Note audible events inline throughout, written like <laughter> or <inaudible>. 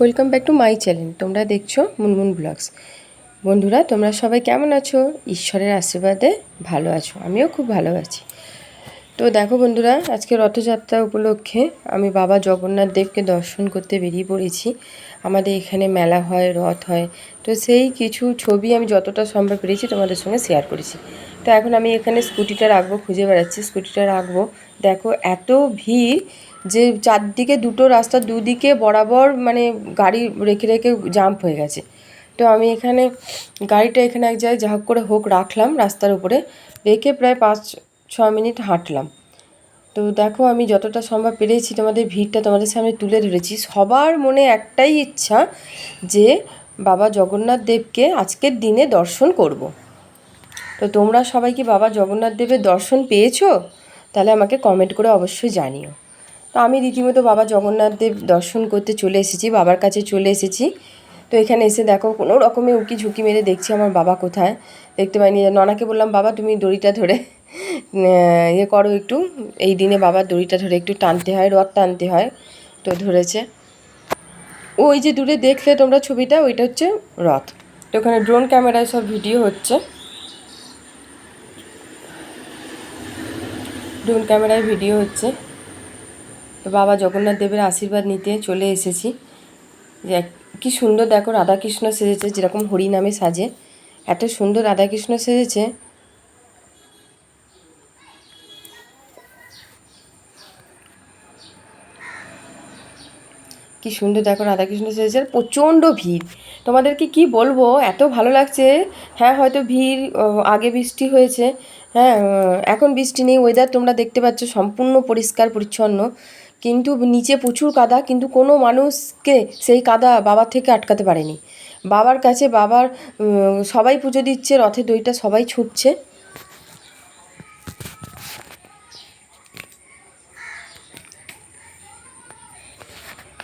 Welcome back to my channel তোমরা দেখছ Munmun blogs. বন্ধুরা, তোমরা সবাই কেমন আছো? ঈশ্বরের আশীর্বাদে ভালো আছো। আমিও খুব ভালো আছি। তো দেখো বন্ধুরা, আজকে রথযাত্রা উপলক্ষে আমি বাবা জগন্নাথ দেবকে দর্শন করতে বেরিয়ে পড়েছি। আমাদের এখানে মেলা হয়, রথ হয়। তো সেই কিছু ছবি আমি যতটা সম্ভব পেরেছি তোমাদের সঙ্গে শেয়ার করেছি। তো এখন আমি এখানে স্কুটিটা রাখব, খুঁজে বেড়াচ্ছি। স্কুটিটা রাখব। দেখো, এত ভিড়। যে চারদিকে দুটো রাস্তা দুদিকে বরাবর মানে গাড়ি রেখে রেখে জাম্প হয়ে গেছে। তো আমি এখানে গাড়িটা এখানে এক জায়গায় যা করে হোক রাখলাম রাস্তার উপরে, রেখে প্রায় পাঁচ, ছ মিনিট হাঁটলাম। তো দেখো আমি যতটা সম্ভব পেরেছি তোমাদের ভিড়টা তোমাদের সামনে তুলে ধরেছি। সবার মনে একটাই ইচ্ছা যে বাবা জগন্নাথ দেবকে আজকের দিনে দর্শন করব। তো তোমরা সবাই কি বাবা জগন্নাথ দেবের দর্শন পেয়েছ? তাহলে আমাকে কমেন্ট করে অবশ্যই জানিও। তো আমি রীতিমতো বাবা জগন্নাথ দেব দর্শন করতে চলে এসেছি, বাবার কাছে চলে এসেছি। তো এখানে এসে দেখো, কোনো রকমে উকি ঝুঁকি মেরে দেখছি আমার বাবা কোথায়। দেখতে পাইনি, ননাকে বললাম, বাবা, তুমি দড়িটা ধরে ইয়ে করো একটু। এই দিনে বাবার দড়িটা ধরে একটু টানতে হয়, রথ টানতে হয়। তো ধরেছে। ওই যে দূরে দেখলে তোমরা ছবিটা, ওইটা হচ্ছে রথ। তো ওখানে ড্রোন ক্যামেরায় সব ভিডিও হচ্ছে। ড্রোন ক্যামেরায় ভিডিও হচ্ছে। বাবা জগন্নাথ দেবের আশীর্বাদ নিতে চলে এসেছি। যে কি সুন্দর দেখো, রাধাকৃষ্ণ সেজেছে, যেরকম হরি নামে সাজে। এত সুন্দর রাধাকৃষ্ণ সেজেছে। কি সুন্দর দেখো, রাধাকৃষ্ণ সেজেছে প্রচণ্ড ভিড়। তোমাদেরকে কি বলব, এত ভালো লাগছে। হ্যাঁ হয়তো ভিড় আগে বৃষ্টি হয়েছে। হ্যাঁ এখন বৃষ্টি নেই ওয়েদার তোমরা দেখতে পাচ্ছ, সম্পূর্ণ পরিষ্কার, পরিচ্ছন্ন। কিন্তু নিচে প্রচুর কাদা, কিন্তু কোনো মানুষকে সেই কাদা বাবার থেকে আটকাতে পারেনি। বাবার কাছে বাবার সবাই পুজো দিচ্ছে, রথের দইটা সবাই ছুটছে।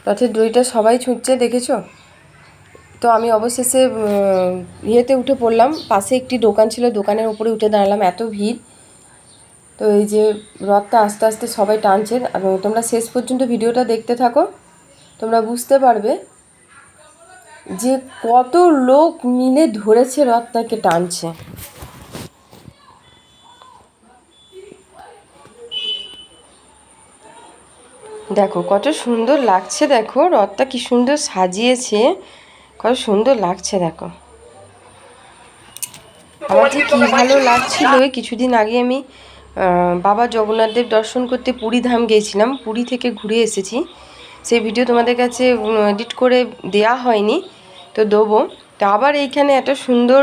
রথের দইটা সবাই ছুটছে, দেখেছ? তো আমি অবশেষে ইয়েতে উঠে পড়লাম। পাশে একটি দোকান ছিল, দোকানের উপরে উঠে দাঁড়ালাম, এত ভিড়। তো এই যে রথটা আস্তে আস্তে সবাই টানছে তোমরা শেষ পর্যন্ত ভিডিওটা দেখতে থাকো, তোমরা বুঝতে পারবে যে কত লোক মিলে ধরেছে রথটাকে টানছে। দেখো, কত সুন্দর লাগছে, দেখো, রথটা কি সুন্দর সাজিয়েছে, কত সুন্দর লাগছে, দেখো। আমার যে কী ভালো লাগছিল, কিছুদিন আগে আমি বাবা জগন্নাথ দেব দর্শন করতে পুরী ধাম গিয়েছিলাম। পুরী থেকে ঘুরে এসেছি। সেই ভিডিও তোমাদের কাছে এডিট করে দেয়া হয়নি, তো দেবো। তো আবার এইখানে এত সুন্দর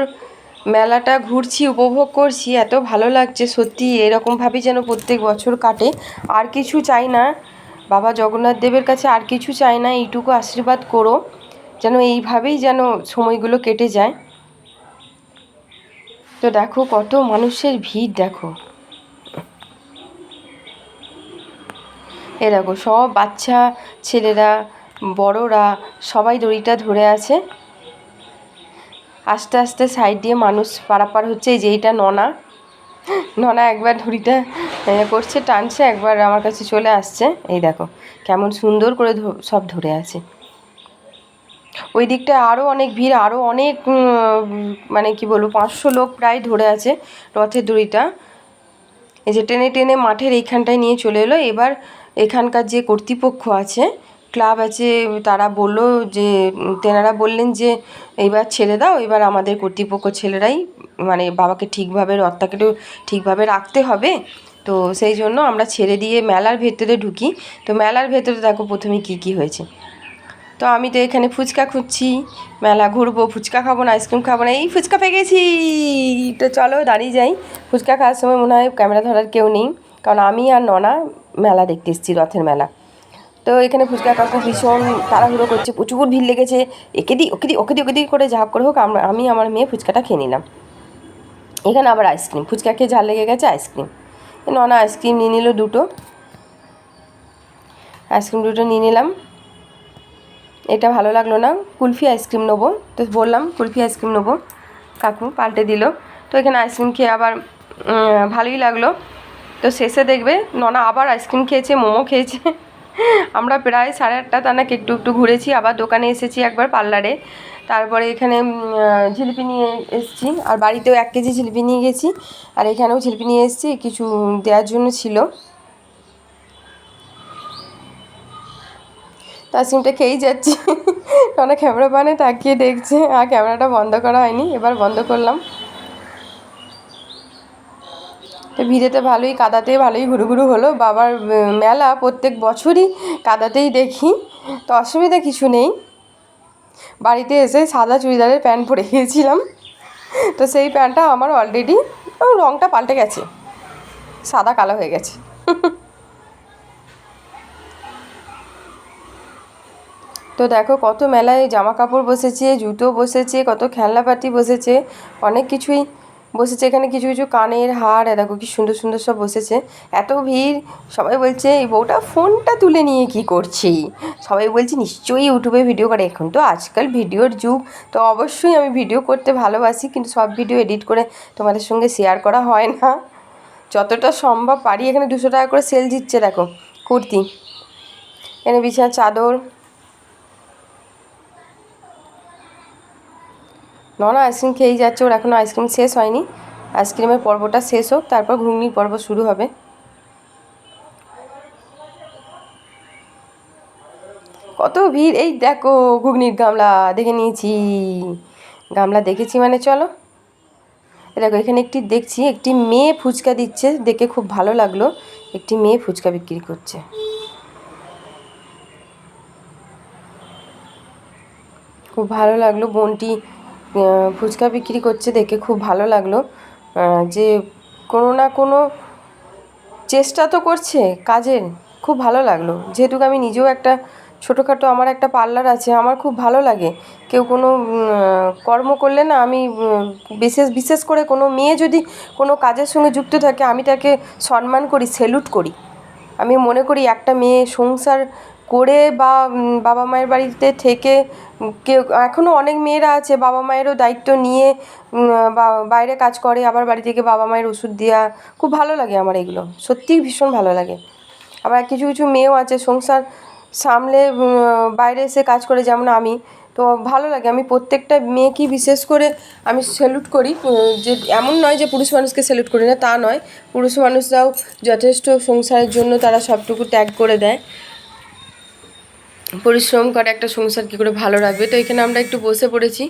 মেলাটা ঘুরছি, উপভোগ করছি, এত ভালো লাগছে, সত্যি এরকমভাবেই যেন প্রত্যেক বছর কাটে। আর কিছু চাই না। বাবা জগন্নাথ দেবের কাছে আর কিছু চাই না, এইটুকু আশীর্বাদ করো, যেন এইভাবেই যেন সময়গুলো কেটে যায়। তো দেখো কত মানুষের ভিড়, দেখো। এ দেখো, সব বাচ্চা ছেলেরা, বড়রা, সবাই দড়িটা ধরে আছে। আস্তে আস্তে সাইড দিয়ে মানুষ পারাপার হচ্ছে, এই যে এইটা ননা। ননা একবার ধরিটা করছে, টানছে, একবার আমার কাছে চলে আসছে। এই দেখো, কেমন সুন্দর করে সব ধরে আছে। ওই দিকটায় আরও অনেক ভিড় আরও অনেক মানে কি বলব, পাঁচশো লোক প্রায় ধরে আছে রথের দড়িটা। এই যে টেনে টেনে মাঠের এইখানটায় নিয়ে চলে এলো। এবার এখানকার যে কর্তৃপক্ষ আছে, ক্লাব আছে, তারা বলল যে, তেনারা বললেন যে, এইবার ছেড়ে দাও, এবার আমাদের কর্তৃপক্ষ ছেলেরাই মানে বাবাকে ঠিকভাবে একটু ঠিকভাবে রাখতে হবে। তো সেই জন্য আমরা ছেড়ে দিয়ে মেলার ভেতরে ঢুকি। তো মেলার ভেতরে দেখো প্রথমে কি কি হয়েছে। তো আমি তো এখানে ফুচকা খুঁজছি, মেলা ঘুরবো, ফুচকা খাব না, আইসক্রিম খাব না, এই ফুচকা পেয়ে গেছি। তো চলো দাঁড়িয়ে যাই। ফুচকা খাওয়ার সময় মনে হয় ক্যামেরা ধরার কেউ নেই, কারণ আমি আর ননা মেলা দেখতে এসেছি, রথের মেলা। তো এখানে ফুচকা কাকু ভীষণ তাড়াহুড়ো করছে, প্রচুর ভিড় লেগেছে। একে দিই ওকে দিই ওকে দিই ওকে দিই করে যা করে হোক, আমরা, আমি, আমার মেয়ে ফুচকাটা খেয়ে নিলাম। এখানে আবার আইসক্রিম ফুচকা খেয়ে ঝাল লেগে গেছে, আইসক্রিম। ননা আইসক্রিম নিয়ে নিল দুটো। আইসক্রিম দুটো নিয়ে নিলাম। এটা ভালো লাগল না, কুলফি আইসক্রিম নেব। তো বললাম, কুলফি আইসক্রিম নেব। কাকু পাল্টে দিল। তো এখানে আইসক্রিম খেয়ে আবার ভালোই লাগল। তো শেষে দেখবে ননা আবার আইসক্রিম খেয়েছে, মোমো খেয়েছে। আমরা প্রায় সাড়ে আটটা তা নাকি একটু একটু ঘুরেছি, আবার দোকানে এসেছি একবার পার্লারে। তারপরে এখানে জিলিপি নিয়ে এসেছি, আর বাড়িতেও এক কেজি জিলিপি নিয়ে গেছি, আর এখানেও জিলিপি নিয়ে এসেছি, কিছু দেওয়ার জন্য ছিল। তার সিমটা খেয়েই যাচ্ছি। <laughs> কারণ ক্যামেরা পানে তাকিয়ে দেখছে, আর ক্যামেরাটা বন্ধ করা হয়নি, এবার বন্ধ করলাম। তো ভিড়েতে ভালোই কাদাতে ভালোই ঘুরু ঘুরু হলো। বাবার মেলা প্রত্যেক বছরই কাদাতেই দেখি। তো অসুবিধা কিছু নেই। বাড়িতে এসে সাদা চুড়িদারের প্যান্ট পরে গিয়েছিলাম। তো সেই প্যান্টটা আমার অলরেডি রঙটা পাল্টে গেছে। সাদা, কালো হয়ে গেছে। তো দেখো কত মেলায় জামা কাপড় বসেছে, জুতো বসেছে, কত খেলনাপাতি বসেছে, অনেক কিছুই বসেছে এখানে কিছু কিছু কানের হার দেখো কি সুন্দর সুন্দর সব বসেছে। এত ভিড়, সবাই বলছে, এই বউটা ফোনটা তুলে নিয়ে কি করছে? সবাই বলছে, নিশ্চয়ই ইউটিউবে ভিডিও করে। এখন তো আজকাল ভিডিওর যুগ, তো অবশ্যই আমি ভিডিও করতে ভালোবাসি, কিন্তু সব ভিডিও এডিট করে তোমাদের সঙ্গে শেয়ার করা হয় না। যতটা সম্ভব পারি, এখানে দুশো টাকা করে সেল দিচ্ছে, দেখো, কুর্তি। এখানে বিছানা, চাদর ননা আইসক্রিম খেয়েই যাচ্ছে, ওর এখনও আইসক্রিম শেষ হয়নি। আইসক্রিমের পর্বটা শেষ হোক, তারপর ঘুগনির পর্ব শুরু হবে। কত ভিড়, এই দেখো ঘুগনির গামলা, দেখে নিয়েছি। গামলা দেখেছি মানে চলো। দেখো, এখানে একটি দেখছি, একটি মেয়ে ফুচকা দিচ্ছে, দেখে খুব ভালো লাগল। একটি মেয়ে ফুচকা বিক্রি করছে। খুব ভালো লাগল, বোনটি ফুচকা বিক্রি করছে দেখে খুব ভালো লাগল। যে কোনো না কোনো চেষ্টা তো করছে কাজের, খুব ভালো লাগল। যেহেতু আমি নিজেও একটা ছোটোখাটো আমার একটা পার্লার আছে, আমার খুব ভালো লাগে। কেউ কোনো কর্ম করলে না আমি বিশেষ বিশেষ করে কোনো মেয়ে যদি কোনো কাজের সঙ্গে যুক্ত থাকে, আমি তাকে সম্মান করি স্যালুট করি। আমি মনে করি একটা মেয়ে সংসার করে বা বাবা মায়ের বাড়িতে থেকে, কেউ এখনও অনেক মেয়েরা আছে, বাবা মায়েরও দায়িত্ব নিয়ে বাইরে কাজ করে, আবার বাড়ি থেকে বাবা মায়ের ওষুধ দেওয়া খুব ভালো লাগে আমার এগুলো, সত্যিই ভীষণ ভালো লাগে। আবার কিছু কিছু মেয়েও আছে, সংসার সামলে বাইরে এসে কাজ করে, যেমন আমি, তো ভালো লাগে, আমি প্রত্যেকটা মেয়েকেই বিশেষ করে আমি স্যালুট করি যে, এমন নয় যে পুরুষ মানুষকে স্যালুট করি না, তা নয়, পুরুষ মানুষরাও যথেষ্ট সংসারের জন্য তারা সবটুকু ত্যাগ করে দেয়। পরিশ্রম করে একটা সংসার কী করে ভালো রাখবে? তো এখানে আমরা একটু বসে পড়েছি।